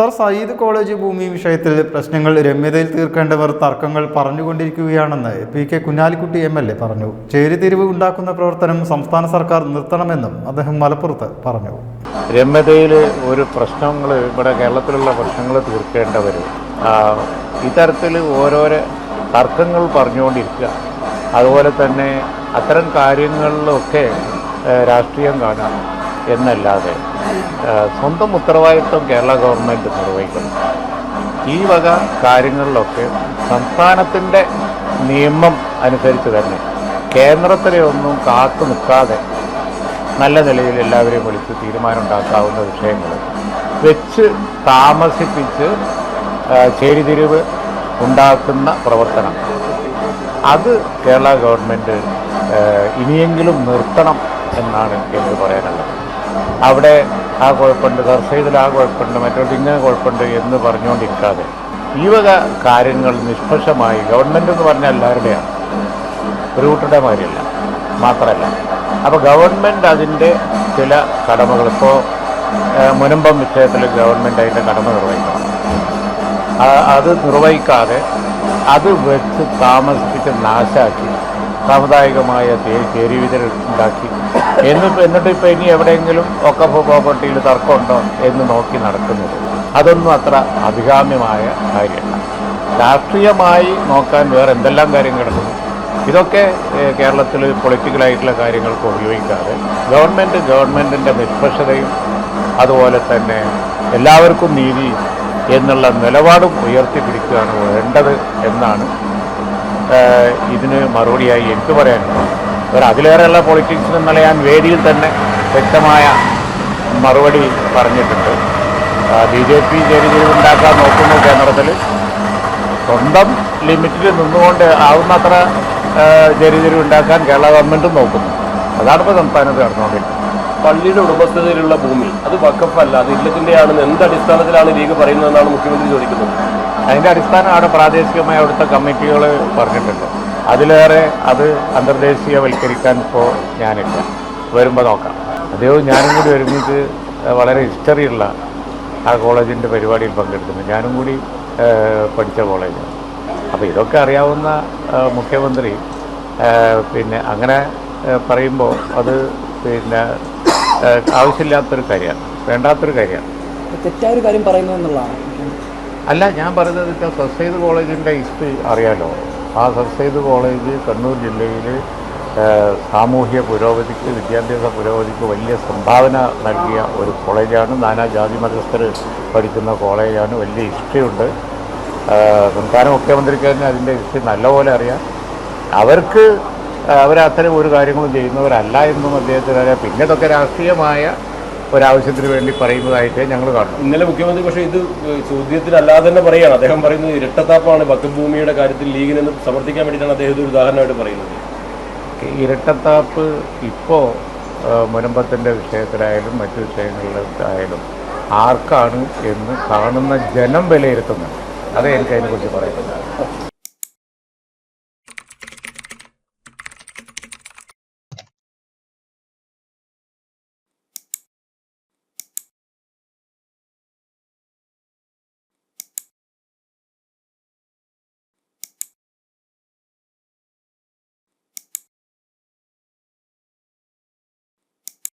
Sir Sayyid college ഭൂമി വിഷയത്തിൽ പ്രശ്നങ്ങൾ രമ്യതയിൽ തീർക്കേണ്ടവർ തർക്കങ്ങൾ പറഞ്ഞുകൊണ്ടിരിക്കുകയാണെന്ന് P K Kunhalikutty M L A പറഞ്ഞു. ചേരിതിരിവ് ഉണ്ടാക്കുന്ന പ്രവർത്തനം സംസ്ഥാന സർക്കാർ നിർത്തണമെന്നും അദ്ദേഹം മലപ്പുറത്ത് പറഞ്ഞു. രമ്യതയിൽ ഒരു പ്രശ്നങ്ങൾ ഇവിടെ കേരളത്തിലുള്ള പ്രശ്നങ്ങൾ തീർക്കേണ്ടവർ ഇത്തരത്തിൽ ഓരോരോ തർക്കങ്ങൾ പറഞ്ഞുകൊണ്ടിരിക്കുക. അതുപോലെ തന്നെ അത്തരം കാര്യങ്ങളിലൊക്കെ രാഷ്ട്രീയം കാണാം എന്നല്ലാതെ. സ്വന്തം ഉത്തരവാദിത്വം കേരള ഗവൺമെന്റ് നിർവഹിക്കുന്നു. ഈ വക കാര്യങ്ങളിലൊക്കെ സംസ്ഥാനത്തിന്റെ നിയമം അനുസരിച്ച് തന്നെ കേന്ദ്രത്തിലെ ഒന്നും കാത്തു നിൽക്കാതെ നല്ല നിലയിൽ എല്ലാവരെയും വിളിച്ച് തീരുമാനം ഉണ്ടാക്കാവുന്ന വിഷയങ്ങൾ വെച്ച് താമസിപ്പിച്ച് ചേരിതിരിവ് ഉണ്ടാക്കുന്ന പ്രവർത്തനം. അത് കേരള ഗവൺമെന്റ് ഇനിയെങ്കിലും നിർത്തണം എന്നാണ് എനിക്ക് പറയാനുള്ളത്. അവിടെ ആ കുഴപ്പമുണ്ട് സർസൈഡിൽ ആ കുഴപ്പമുണ്ട് മറ്റോട്ട് ഇങ്ങനെ കുഴപ്പമുണ്ട് എന്ന് പറഞ്ഞുകൊണ്ടിരിക്കാതെ. ഈ വക കാര്യങ്ങൾ നിഷ്പക്ഷമായി ഗവൺമെന്റ് എന്ന് പറഞ്ഞാൽ എല്ലാവരുടെയാണ്. കൂട്ടരുടെ മാതിരിയല്ല മാത്രമല്ല. അപ്പോൾ ഗവൺമെന്റ് അതിന്റെ ചില കടമകൾ ഇപ്പോൾ മുനമ്പം വിഷയത്തിൽ ഗവൺമെന്റ് അതിന്റെ കടമ നിർവഹിക്കണം. അത് നിർവഹിക്കാതെ അത് വെച്ച് താമസിപ്പിച്ച് നാശാക്കി സാമുദായികമായ തേരുവിതരൽ ഉണ്ടാക്കി. എന്നിപ്പോൾ എന്നിട്ട് ഇപ്പോൾ ഇനി എവിടെയെങ്കിലും ഒക്കെ പ്രോപ്പർട്ടിയിൽ തർക്കമുണ്ടോ എന്ന് നോക്കി നടക്കുന്നത്. അതൊന്നും അത്ര അഭികാമ്യമായ കാര്യമല്ല. രാഷ്ട്രീയമായി നോക്കാൻ വേറെ എന്തെല്ലാം കാര്യം കിടക്കുന്നു ഇതൊക്കെ കേരളത്തിൽ പൊളിറ്റിക്കലായിട്ടുള്ള കാര്യങ്ങൾക്ക് ഉപയോഗിക്കാതെ ഗവൺമെന്റ് ഗവൺമെന്റിന്റെ നിഷ്പക്ഷതയും അതുപോലെ തന്നെ എല്ലാവർക്കും നീതി എന്നുള്ള നിലപാടും ഉയർത്തിപ്പിടിക്കുകയാണ് വേണ്ടത് എന്നാണ് ഇതിന് മറുപടിയായി എനിക്ക് പറയാനുള്ളത്. ഒരു അതിലേറെയുള്ള പൊളിറ്റിക്സ് എന്നുള്ള ഞാൻ വേദിയിൽ തന്നെ വ്യക്തമായ മറുപടി പറഞ്ഞിട്ടുണ്ട്. ബി ജെ പി ചേരിതിരിവുണ്ടാക്കാൻ നോക്കുന്നു കേന്ദ്രത്തിൽ സ്വന്തം ലിമിറ്റിൽ നിന്നുകൊണ്ട് ആവുന്നത്ര ചേരിതിരിവുണ്ടാക്കാൻ കേരള ഗവൺമെന്റും നോക്കുന്നു. അതാണ് ഇപ്പോൾ സംസ്ഥാനത്ത് നടന്നുകൊണ്ടിരിക്കുന്നത്. പള്ളിയുടെ ഉടമസ്ഥതയിലുള്ള ഭൂമി അത് വക്കഫല്ല അത് ഇല്ലത്തിന്റെയാണെന്ന് എന്ത് അടിസ്ഥാനത്തിലാണ് ലീഗ് പറയുന്നതെന്നാണ് മുഖ്യമന്ത്രി ചോദിക്കുന്നത്? അതിന്റെ അടിസ്ഥാനം അവിടെ പ്രാദേശികമായ അവിടുത്തെ കമ്മിറ്റികൾ പറഞ്ഞിട്ടുണ്ട്. അതിലേറെ അത് അന്തർദേശീയവൽക്കരിക്കാൻ ഇപ്പോൾ ഞാനില്ല. വരുമ്പോൾ നോക്കാം. അദ്ദേഹവും ഞാനും കൂടി ഒരുമിച്ച് വളരെ ഹിസ്റ്ററിയുള്ള ആ കോളേജിന്റെ പരിപാടിയിൽ പങ്കെടുക്കുന്നു. ഞാനും കൂടി പഠിച്ച കോളേജ്. അപ്പോൾ ഇതൊക്കെ അറിയാവുന്ന മുഖ്യമന്ത്രി പിന്നെ അങ്ങനെ പറയുമ്പോൾ അത് പിന്നെ ആവശ്യമില്ലാത്തൊരു കാര്യമാണ്. വേണ്ടാത്തൊരു കാര്യമാണ്. തെറ്റായ ഒരു കാര്യം പറയുന്നു എന്നുള്ളതാണ്. അല്ല ഞാൻ പറയുന്നത് വെച്ചാൽ സസ്സൈദ് കോളേജിന്റെ ഹിസ്റ്ററി അറിയാലോ. ആ സസ്സൈദ് കോളേജ് കണ്ണൂർ ജില്ലയിൽ സാമൂഹ്യ പുരോഗതിക്ക് വിദ്യാഭ്യാസ പുരോഗതിക്ക് വലിയ സംഭാവന നൽകിയ ഒരു കോളേജാണ്. നാനാ ജാതി മതസ്ഥർ പഠിക്കുന്ന കോളേജാണ്. വലിയ ഹിസ്റ്ററി ഉണ്ട്. സംസ്ഥാന മുഖ്യമന്ത്രിക്ക് തന്നെ അതിന്റെ ഹിസ്റ്ററി നല്ലപോലെ അറിയാം. അവർക്ക് അവരത്തരം ഒരു കാര്യങ്ങളും ചെയ്യുന്നവരല്ല എന്നും അദ്ദേഹത്തിന് അറിയാം. പിന്നെ ഇതൊക്കെ രാഷ്ട്രീയമായ ഒരാവശ്യത്തിന് വേണ്ടി പറയുന്നതായിട്ട് ഞങ്ങൾ കാണും ഇന്നലെ മുഖ്യമന്ത്രി പക്ഷേ ഇത് ചോദ്യത്തിലല്ലാതെ തന്നെ പറയുകയാണ്. അദ്ദേഹം പറയുന്നത് ഇരട്ടത്താപ്പാണ്. വക്കഫ് ഭൂമിയുടെ കാര്യത്തിൽ ലീഗിനെന്ന് സമർത്ഥിക്കാൻ വേണ്ടിയിട്ടാണ് അദ്ദേഹം ഇത് ഉദാഹരണമായിട്ട് പറയുന്നത്. ഇരട്ടത്താപ്പ് ഇപ്പോൾ മുനമ്പത്തിന്റെ വിഷയത്തിലായാലും മറ്റു വിഷയങ്ങളിലായാലും ആർക്കാണ് എന്ന് കാണുന്ന ജനം വിലയിരുത്തുന്നത്. അതേ എനിക്ക് അതിനെക്കുറിച്ച് പറയുന്നത്